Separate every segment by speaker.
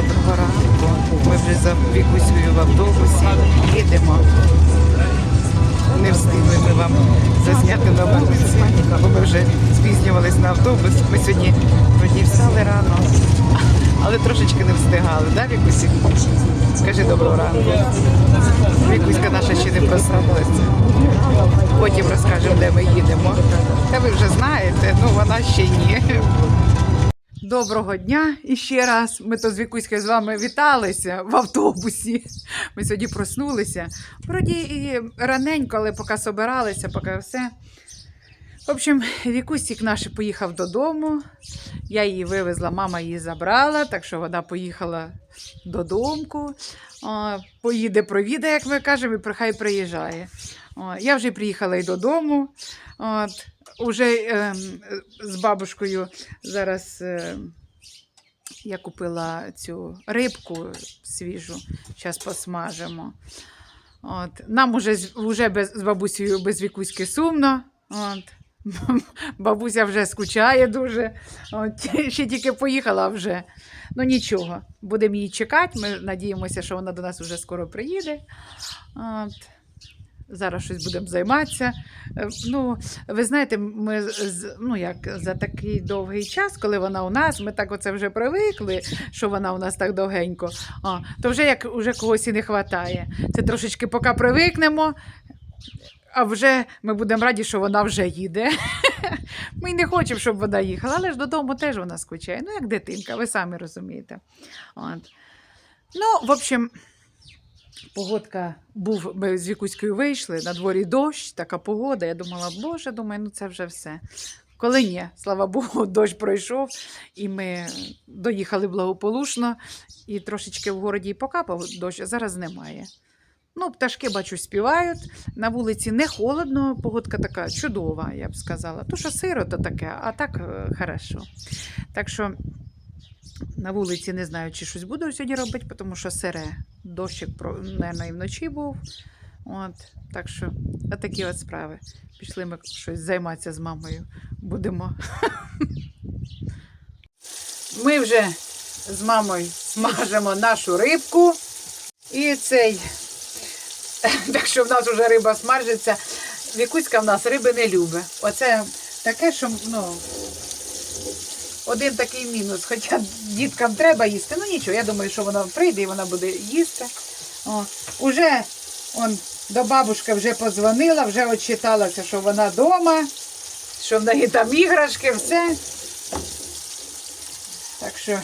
Speaker 1: доброго ранку. Ми вже за Вікусею в автобусі їдемо. Не встигли ми вам зазняти на вулиці, бо ми вже спізнювались на автобус. Ми сьогодні вроді встали рано, але трошечки не встигали, да, Вікусі? Скажи доброго ранку. Вікуська наша ще не проснулася. Потім розкажемо, де ми їдемо. Та ви вже знаєте, ну вона ще ні. Доброго дня і ще раз. Ми то з Вікуською з вами віталися в автобусі. Ми сьогодні проснулися. Вроді і раненько, але поки собиралися, поки все. В общем, Вікусік наш поїхав додому. Я її вивезла, мама її забрала, так що вона поїхала додому. Поїде, провідає, як ми кажемо, і хай приїжджає. О, я вже приїхала і додому. От, уже е, з бабушкою зараз е, я купила цю рибку свіжу, зараз посмажимо. От. Нам уже, уже без, з бабусею без вікуськи сумно. От. Бабуся вже скучає дуже. От. Ще тільки поїхала вже. Ну нічого, будемо її чекати. Ми надіємося, що вона до нас вже скоро приїде. От. Зараз щось будемо займатися. Е, Ну, ви знаєте, ми ну як за такий довгий час, коли вона у нас, ми так оце вже привикли, що вона у нас так довгенько. А, то вже як уже когось і не вистачає. Це трошечки поки привикнемо, а вже ми будемо раді, що вона вже їде. Ми не хочемо, щоб вона їхала, але ж додому теж вона скучає. Ну, як дитинка, ви самі розумієте. От. Ну, в общем. Погодка був, ми з Вікуською вийшли, на дворі дощ, така погода. Я думала, боже, думаю, ну це вже все. Коли ні, слава Богу, дощ пройшов, і ми доїхали благополучно, і трошечки в городі покапав дощ, а зараз немає. Ну, пташки, бачу, співають. На вулиці не холодно, погодка така чудова, я б сказала. То, що сиро, то таке, а так е, хорошо. Так що на вулиці не знаю, чи щось буду сьогодні робити, тому що сире. Дощик, мабуть, і вночі був. От, так що, отакі от справи. Пішли ми щось займатися з мамою. Будемо. Ми вже з мамою смажимо нашу рибку. І цей. Так що в нас вже риба смажиться. Вікуська в нас риби не любить. Оце таке, що ну, один такий мінус. Хоча діткам треба їсти. Ну нічого, я думаю, що вона прийде і вона буде їсти. О, уже он, до бабушки вже подзвонила, вже отчиталася, що вона вдома, що в неї там іграшки, все. Так що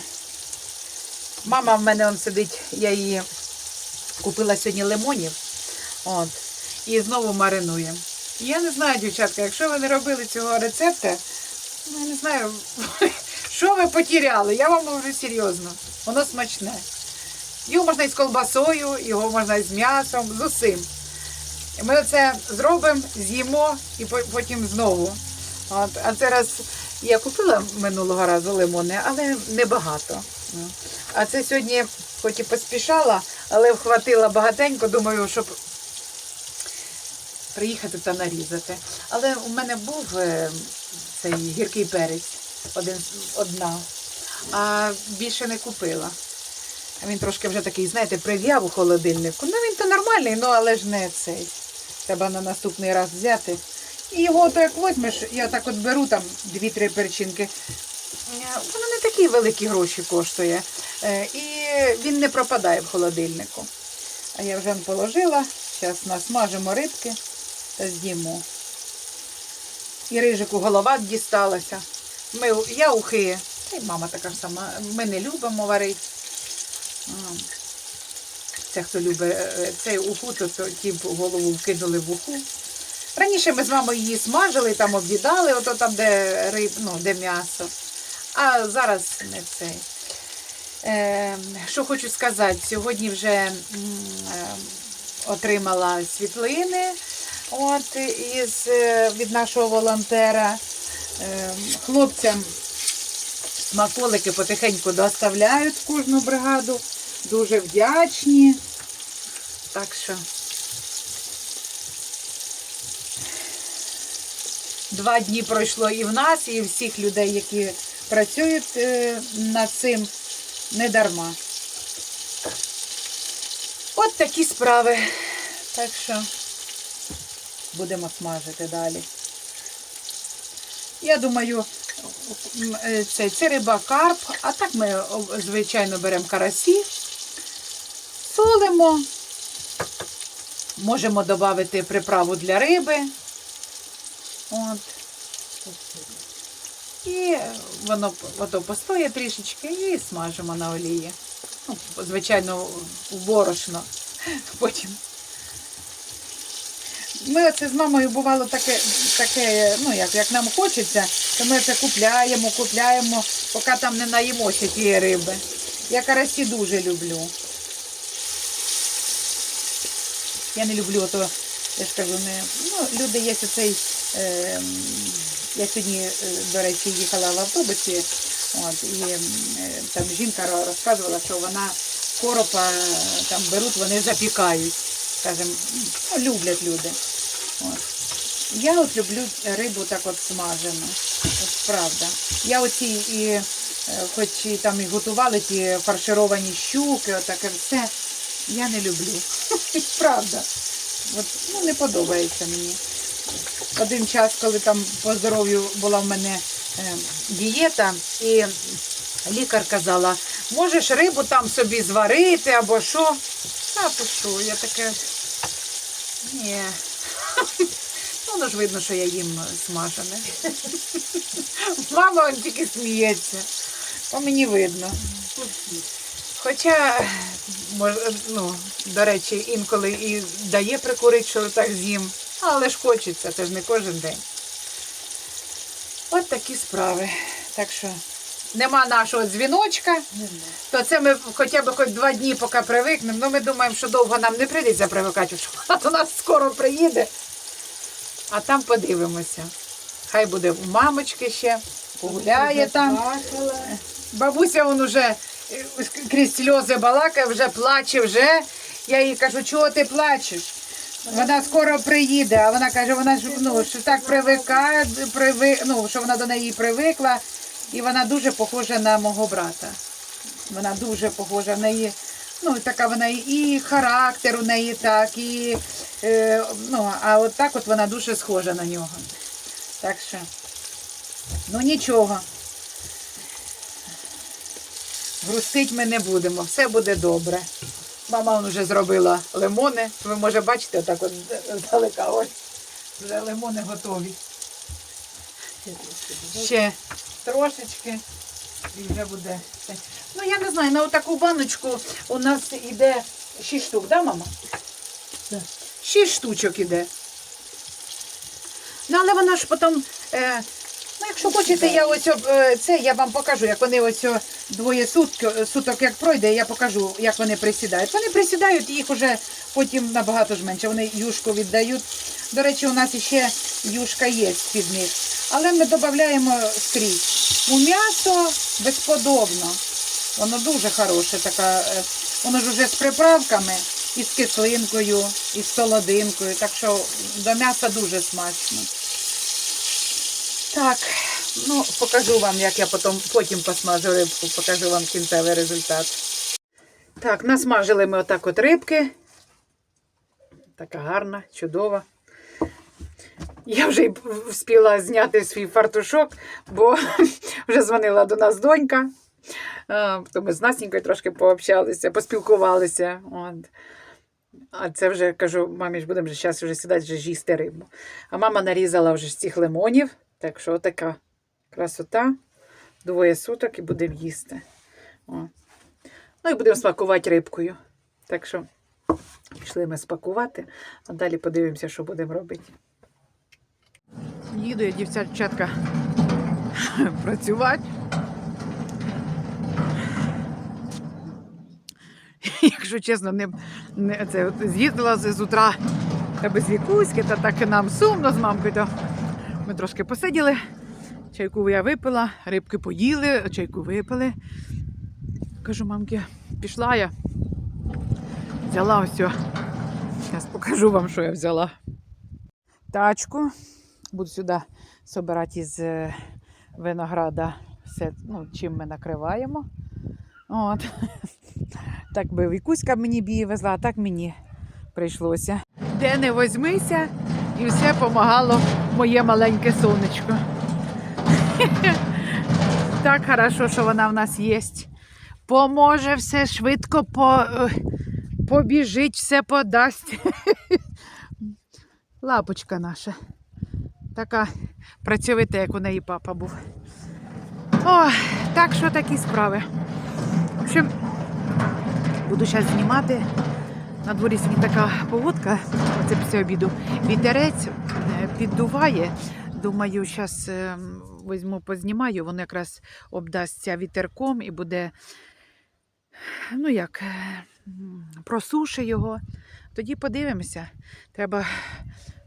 Speaker 1: мама в мене он сидить, я її купила сьогодні лимонів. От, і знову маринуємо. Я не знаю, дівчатка, якщо ви не робили цього рецепту, ну, я не знаю, що ви потеряли, я вам говорю серйозно. Воно смачне. Його можна і з колбасою, його можна і з м'ясом, з усім. Ми це зробимо, з'їмо і потім знову. От, а зараз я купила минулого разу лимони, але небагато. А це сьогодні, хоч і поспішала, але вхватила багатенько, думаю, щоб приїхати та нарізати. Але у мене був е, цей гіркий перець, один, одна, а більше не купила. Він трошки вже такий, знаєте, прив'яв у холодильнику. Ну він то нормальний, ну але ж не цей. Треба на наступний раз взяти. І його то як возьмеш, я так от беру там дві-три перчинки. Е, Воно не такі великі гроші коштує. Е, І він не пропадає в холодильнику. А я вже положила. Зараз насмажимо рибки та з'їмо. І рижику голова дісталася. Ми, ухи, та й мама така ж сама. Ми не любимо варити. Це хто любить е, цей уху, то, то ті голову вкинули в уху. Раніше ми з мамою її смажили, там об'їдали, ото там, де риб, ну, де м'ясо. А зараз не цей. Е, що хочу сказати, сьогодні вже е, отримала світлини от, із, е, від нашого волонтера. Е, хлопцям смаколики потихеньку доставляють кожну бригаду. Дуже вдячні. Так що два дні пройшло і в нас, і всіх людей, які працюють е, над цим не дарма. От такі справи. Так що будемо смажити далі. Я думаю, е, це, це риба карп, а так ми, звичайно, беремо карасі, солимо, можемо додати приправу для риби. От. І воно, воно постоє трішечки і смажимо на олії. Ну, звичайно, в борошно. Потім. Ми оце з мамою бувало таке, таке ну як, як нам хочеться, то ми це купляємо, купляємо, поки там не наїмося тієї риби. Я карасі дуже люблю. Я не люблю ото, я ж кажу, не, ну, люди є оцей. Е, я сьогодні, е, до речі, їхала в автобусі, от, і е, там жінка розказувала, що вона коропа там беруть, вони запікають. Скажем, ну, люблять люди. От. Я от люблю рибу так от смажену. От правда. Я оці і, е, хоч і там і готували ті фаршировані щуки, отаке все, я не люблю. Правда. От, ну, не подобається мені. Один час, коли там по здоров'ю була в мене е, дієта, і лікар казала, можеш рибу там собі зварити або що. Та то що, я таке. Ні. Ну, воно ж видно, що я їм смажене. Мама он тільки сміється. По мені видно. Хоча, ну, до речі, інколи і дає прикурити, що так з'їм. Але ж хочеться, це ж не кожен день. От такі справи. Так що нема нашого дзвіночка, то це ми хоча б хоч два дні, поки привикнемо. Ну, ми думаємо, що довго нам не прийдеться привикати, що до нас скоро приїде. А там подивимося. Хай буде у мамочки ще, погуляє там. Бабуся он уже е, крізь сльози балакає, вже плаче, вже. Я їй кажу, чого ти плачеш? Вона скоро приїде, а вона каже, вона ж ну, що так привикає, приви, ну, що вона до неї привикла, і вона дуже похожа на мого брата. Вона дуже похожа в неї. Ну, така вона і- характер у неї так, і е, ну, а от так от вона дуже схожа на нього. Так що, ну нічого. Грустить ми не будемо, все буде добре. Мама вже зробила лимони. Ви може бачите, отак от здалека. Ось вже лимони готові. Ще трошечки і вже буде. Ну я не знаю, на таку баночку у нас іде 6 штук, да, мама?
Speaker 2: Так.
Speaker 1: 6 штучок іде. Ну, але вона ж потім. Е, ну, якщо хочете, я ось е, це я вам покажу, як вони ось двоє суток, суток як пройде, я покажу, як вони присідають. Вони присідають, їх уже потім набагато ж менше. Вони юшку віддають. До речі, у нас ще юшка є під них. Але ми додаємо скрізь. У м'ясо безподобно. Воно дуже хороше, така, е, воно ж вже з приправками, і з кислинкою, і з солодинкою. Так що до м'яса дуже смачно. Так, ну покажу вам, як я потім, потім посмажу рибку, покажу вам кінцевий результат. Так, насмажили ми отак от рибки. Така гарна, чудова. Я вже встигла зняти свій фартушок, бо вже дзвонила до нас донька. То ми з Настенькою трошки пообщалися, поспілкувалися. От. А це вже кажу, мамі ж будемо зараз вже сідати вже їсти рибу. А мама нарізала вже цих лимонів. Так що така красота. Двоє суток і будемо їсти. О. Ну і будемо смакувати рибкою. Так що пішли ми спакувати, а далі подивимося, що будемо робити. Їду я, дівчатка, працювати. Якщо чесно, не, не це от з'їздила з, з утра без вікуськи, та так нам сумно з мамкою. То ми трошки посиділи, чайку я випила, рибки поїли, чайку випили. Кажу, мамки, пішла я. Взяла ось. Зараз покажу вам, що я взяла. Тачку. Буду сюди збирати із е, винограда все, ну, чим ми накриваємо. От. Так би Вікуська мені бії везла, а так мені прийшлося. Де не возьмися, і все помагало моє маленьке сонечко. Так хорошо, що вона в нас є. Поможе все швидко по, е, побіжить, все подасть. Лапочка наша. Така працьовита, як у неї папа був. О, так що такі справи. В общем, буду зараз знімати. На дворі сьогодні така погодка, це після обіду. Вітерець е, піддуває. Думаю, зараз візьму, познімаю, воно якраз обдасться вітерком і буде, ну як, е, м, просуше його. Тоді подивимося. Треба,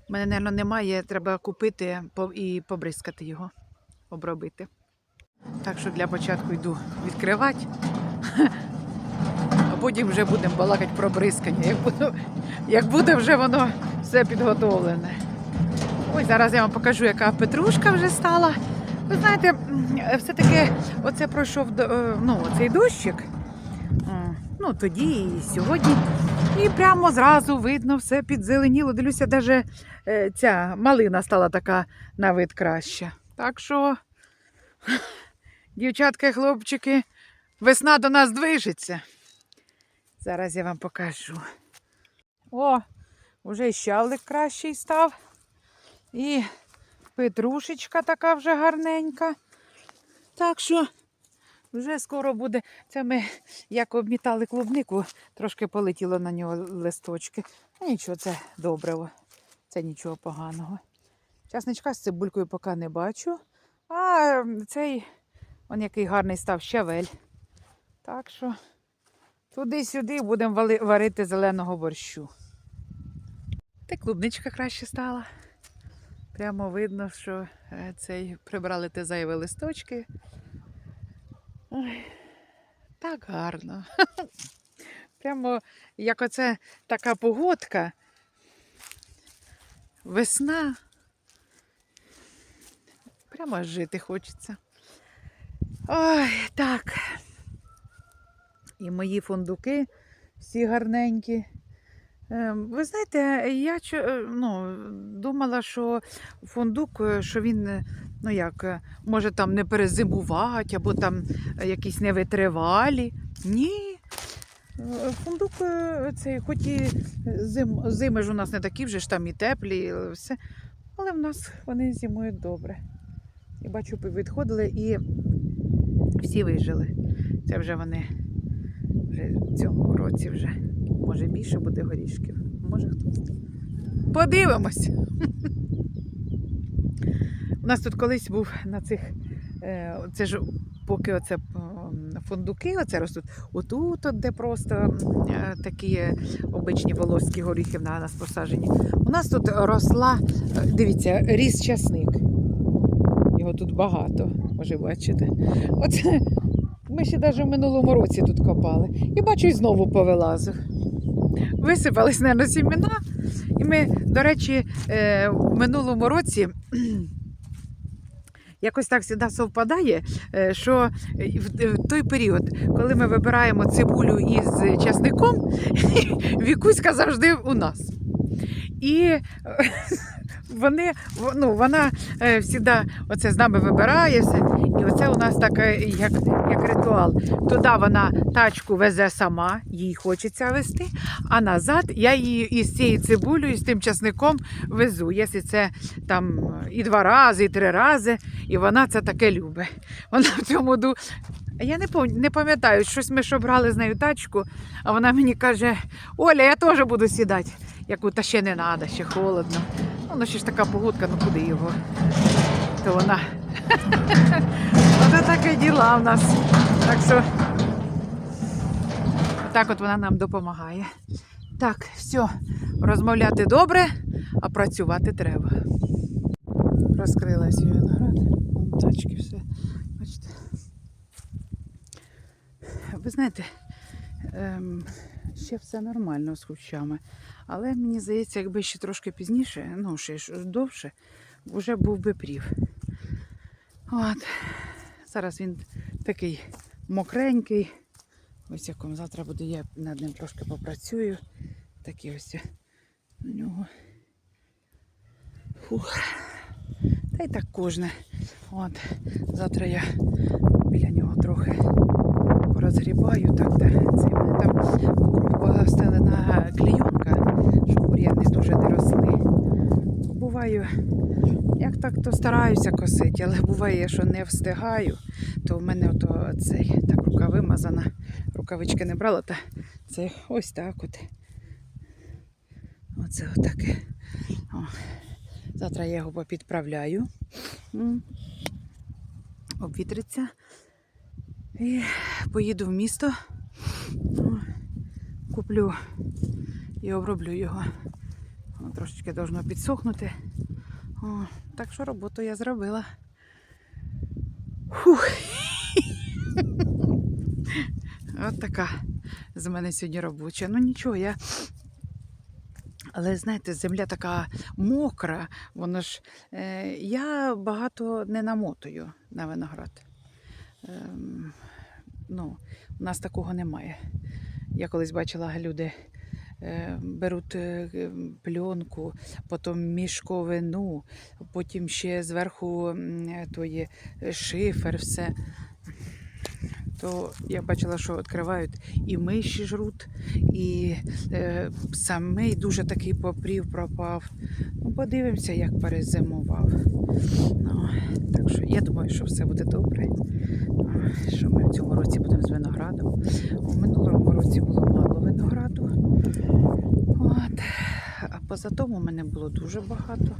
Speaker 1: мене, мабуть, немає, треба купити і побризкати його, обробити. Так що для початку йду відкривати, а потім вже будемо балакати про бризкання, як буде, як буде вже воно все підготовлене. Ось зараз я вам покажу, яка петрушка вже стала. Ви знаєте, все-таки оце пройшов е, ну, цей дощик. Ну, тоді і сьогодні. І прямо зразу видно, все підзеленіло. Дивлюся, навіть ця малина стала така на вид краща. Так що, дівчатка і хлопчики, весна до нас движеться. Зараз я вам покажу. О, вже щавлик кращий став. І петрушечка така вже гарненька. Так що вже скоро буде. Це ми як обмітали клубнику, трошки полетіло на нього листочки. Ну, нічого, це добре. Це нічого поганого. Часничка з цибулькою поки не бачу. А цей, он який гарний став щавель. Так що туди-сюди будемо варити зеленого борщу. Та клубничка краще стала. Прямо видно, що е, цей прибрали те зайві листочки. Ой, так гарно. Прямо як оце така погодка. Весна. Прямо жити хочеться. Ой, так. І мої фундуки всі гарненькі. Ем, Ви знаєте, я е, ну, думала, що фундук, е, що він, е, ну як, е, може там не перезимувати, або там е, якісь невитривалі. Ні. Е, Фундук цей, хоч і зим, зими ж у нас не такі вже ж там і теплі, е, все. Але в нас вони зимують добре. І бачу, відходили і всі вижили. Це вже вони вже в цьому році вже. Може більше буде горішків. Може хтось. Подивимось. Нас тут колись був на цих. е, Це ж поки оце фундуки оце ростуть. Отут, от, де просто е, такі обичні волоські горіхи на нас посаджені. У нас тут росла, е, дивіться, ріс часник. Його тут багато, може бачите. Оце ми ще навіть в минулому році тут копали. І бачу, і знову повилазив. Висипались, мабуть, сімена. І ми, до речі, в минулому році якось так завжди совпадає, е, що в в той період, коли ми вибираємо цибулю із часником, Вікуська завжди у нас. І е, вони, ну, вона е, завжди оце з нами вибирає все. І оце у нас таке, як, як ритуал. Туди вона тачку везе сама, їй хочеться вести, а назад я її із цією цибулею, з тим часником везу. Якщо це там і два рази, і три рази, і вона це таке любить. Вона в цьому ду. Я не не пам'ятаю, щось ми що брали з нею тачку, а вона мені каже: Оля, я теж буду сідати. Я кажу, та ще не треба, ще холодно. Ну, ще ж така погодка, ну куди його? То вона. Оце таке діла в нас. Так що так от вона нам допомагає. Так, все, розмовляти добре, а працювати треба. Розкрилась виноград. Тачки все. Бачите. Ви знаєте, ем, ще все нормально з кущами. Але мені здається, якби ще трошки пізніше, ну ще довше, вже був би прів. От. Зараз він такий мокренький. Ось якому завтра буде, я над ним трошки попрацюю. Такі ось у нього. Фух. Та й так кожне. От. Завтра я біля нього трохи порозгрібаю. Так, та, це мене там Буваю, як так, то стараюся косити, але буває, що не встигаю, то в мене ото цей так рука вимазана, рукавички не брала, та це ось так от. Оце отаке. О. Завтра я його попідправляю. Обвітриться. І поїду в місто. Куплю і оброблю його. Трошечки должно підсохнути. О, так що роботу я зробила. Фух. От така з мене сьогодні робоча. Ну нічого, я. Але знаєте, земля така мокра, воно ж е, я багато не намотую на виноград. Ем, ну, у нас такого немає. Я колись бачила, люди е, беруть е, пленку, потім мішковину, потім ще зверху е, тої е, шифер, все. То я бачила, що відкривають і миші жруть, і е, самий дуже такий попрів пропав. Ну, подивимося, як перезимував. Ну, так що я думаю, що все буде добре. Що ми в цьому році будемо з виноградом. У минулому році було мало винограду. От. А поза тому мене було дуже багато.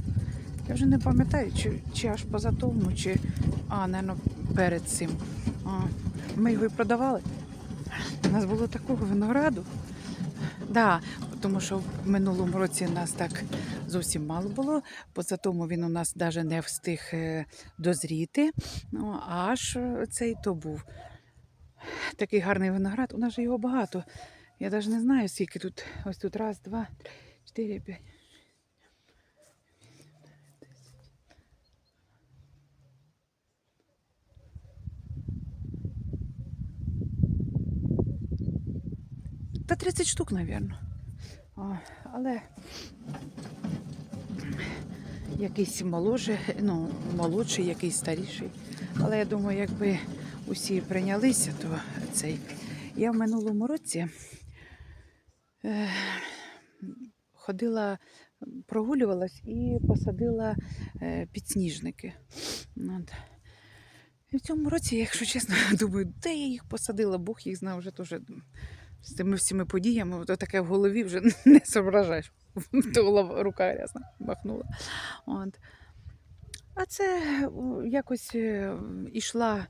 Speaker 1: Я вже не пам'ятаю, чи, чи аж поза тому, чи а, напевно, перед цим. А, ми його і продавали. У нас було такого винограду. Да, тому що в минулому році нас так зовсім мало було. Поза тому він у нас навіть не встиг е, дозріти. Ну, аж цей то був. Такий гарний виноград. У нас же його багато. Я навіть не знаю, скільки тут. Ось тут раз, два, чотири, п'ять. Та 30 штук, мабуть. Але якийсь моложе, ну, молодший, якийсь старіший. Але я думаю, якби усі прийнялися, то цей. Я в минулому році е, ходила, прогулювалась і посадила е, підсніжники. От. І в цьому році, якщо чесно, думаю, де я їх посадила, Бог їх знав вже теж з тими всіми подіями, то таке в голові вже не зображаєш. Голова, рука рясна махнула. От. А це якось е, ішла,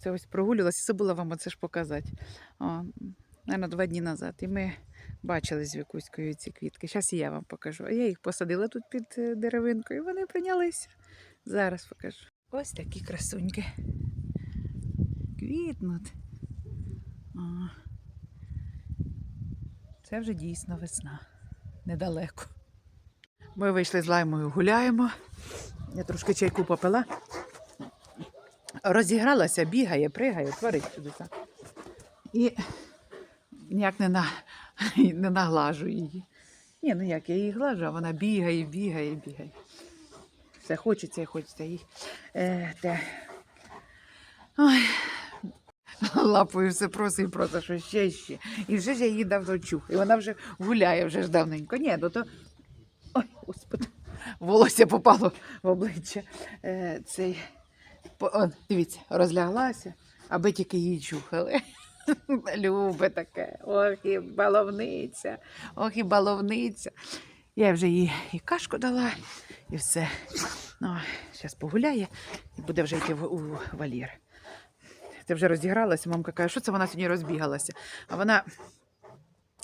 Speaker 1: це ось прогулювалася, забула вам оце ж показати. О, Наверно, два дні назад. І ми бачили з Вікуською ці квітки. Зараз і я вам покажу. А я їх посадила тут під е, деревинкою, і вони прийнялися. Зараз покажу. Ось такі красуньки. Квітнуть. Це вже дійсно весна. Недалеко. Ми вийшли з лаймою, гуляємо. Я трошки чайку попила. Розігралася, бігає, пригає, творить чудеса. І ніяк не, на, не наглажу її. Ні, ну як я її глажу, а вона бігає, бігає, бігає. Все хочеться і хочеться їй. Е, те. Ой. Лапою все просить і просить, що ще ще. І вже ж я її давно чух. І вона вже гуляє вже ж давненько. Ні, ну то. Ой, господи, волосся попало в обличчя. Е, цей... О, дивіться, розляглася, аби тільки її чухали. Любе таке. Ох, і баловниця, ох, і баловниця. Я вже їй і кашку дала, і все. Ну, зараз погуляє і буде вже йти в, у вольєр. Це вже розігралася. Мамка каже, що це вона сьогодні розбігалася. А вона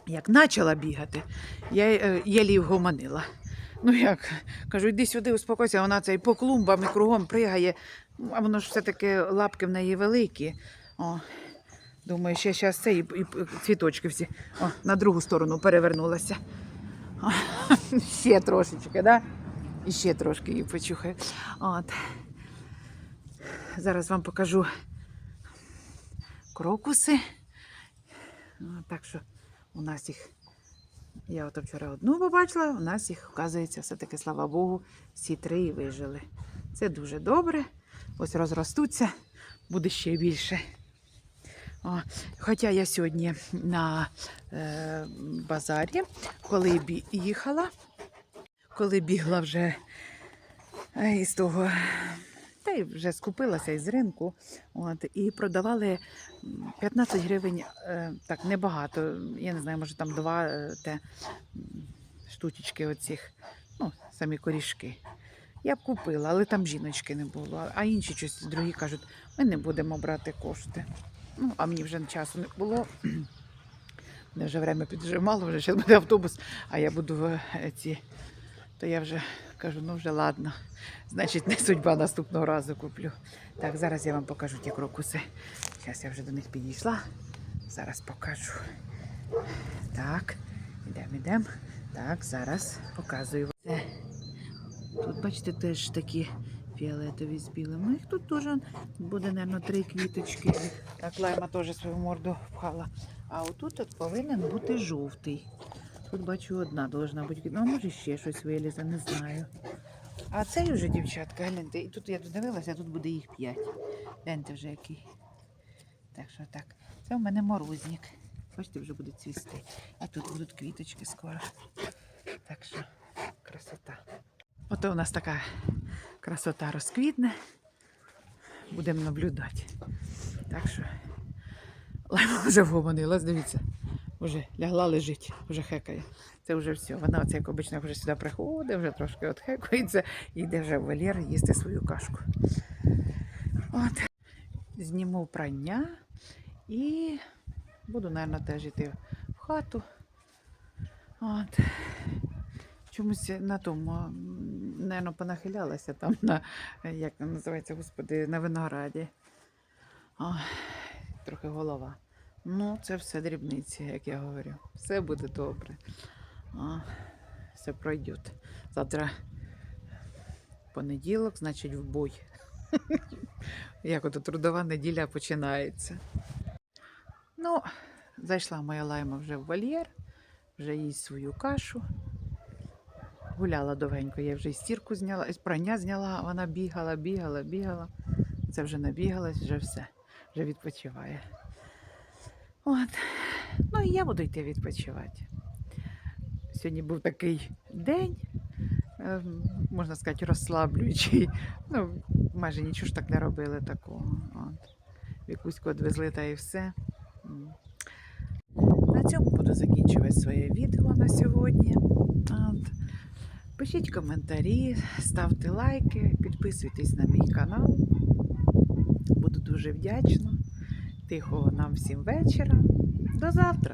Speaker 1: як почала бігати, я е, її вгомонила. Ну як, кажу, йди сюди, успокойся, вона цей по клумбам і кругом пригає, Ну, а воно ж все-таки лапки в неї великі. О, думаю, ще зараз це і, і цвіточки всі О, на другу сторону перевернулася. О, ще трошечки, да? І ще трошки її почухаю. От. Зараз вам покажу крокуси Так що у нас їх, я ото вчора одну побачила, у нас їх, вказується, все-таки, слава Богу, всі три і вижили. Це дуже добре. Ось розростуться, буде ще більше. О, хоча я сьогодні на е, базарі, коли бі- їхала, коли бігла вже е, із того, та й вже скупилася із ринку, от, і продавали 15 гривень, е, так небагато, я не знаю, може там два е, те, штучечки оцих, ну, самі корішки. Я б купила, але там жіночки не було. А інші щось другі кажуть, ми не будемо брати кошти. Ну, а мені вже часу не було. Мене вже время піджимало, вже зараз буде автобус, а я буду е, ці. То я вже кажу, ну вже ладно. Значить, не судьба наступного разу куплю. Так, зараз я вам покажу ті крокуси. Зараз я вже до них підійшла. Зараз покажу. Так, ідемо, ідемо. Так, зараз показую. Це. Тут, бачите, теж такі фіолетові з білим. Ну, їх тут теж буде, мабуть, три квіточки. Так, лайма теж свою морду впхала. А отут от повинен бути жовтий. Тут бачу одна должна бути. Ну, а може ще щось вилізе, не знаю. А цей вже, дівчатка, гляньте, і тут я додивилася, тут буде їх п'ять. Гляньте вже який. Так що так. Це в мене морозник. Бачите, вже буде цвісти. А тут будуть квіточки скоро. Так що красота. Ото у нас така красота розквітне. Будемо наблюдати. Так що лайма вже вгомонилась, дивіться. Вже лягла лежить, вже хекає. Це вже все. Вона оце, як обично, вже сюди приходить, вже трошки отхекується і йде вже в їсти свою кашку. От. Зніму прання і буду, мабуть, теж йти в хату. От. Чомусь на тому, напевно, понахилялася там на, як називається, господи, на винограді. Ой, трохи голова. Ну, це все дрібниці, як я говорю. Все буде добре. А, все пройде. Завтра понеділок, значить, в бой. Як ото трудова неділя починається. Ну, зайшла моя лайма вже в вольєр, вже їсть свою кашу. Гуляла довгенько, я вже і стірку зняла, прання зняла, вона бігала, бігала, бігала. Це вже набігалась, вже все, вже відпочиває. От. Ну і я буду йти відпочивати. Сьогодні був такий день, ем, можна сказати, розслаблюючий. Ну, майже нічого ж так не робили такого. От. Вікуську відвезли та і все. На цьому буду закінчувати своє відео на сьогодні. От. Пишіть коментарі, ставте лайки, підписуйтесь на мій канал. Буду дуже вдячна. Тихого нам всім вечора. До завтра!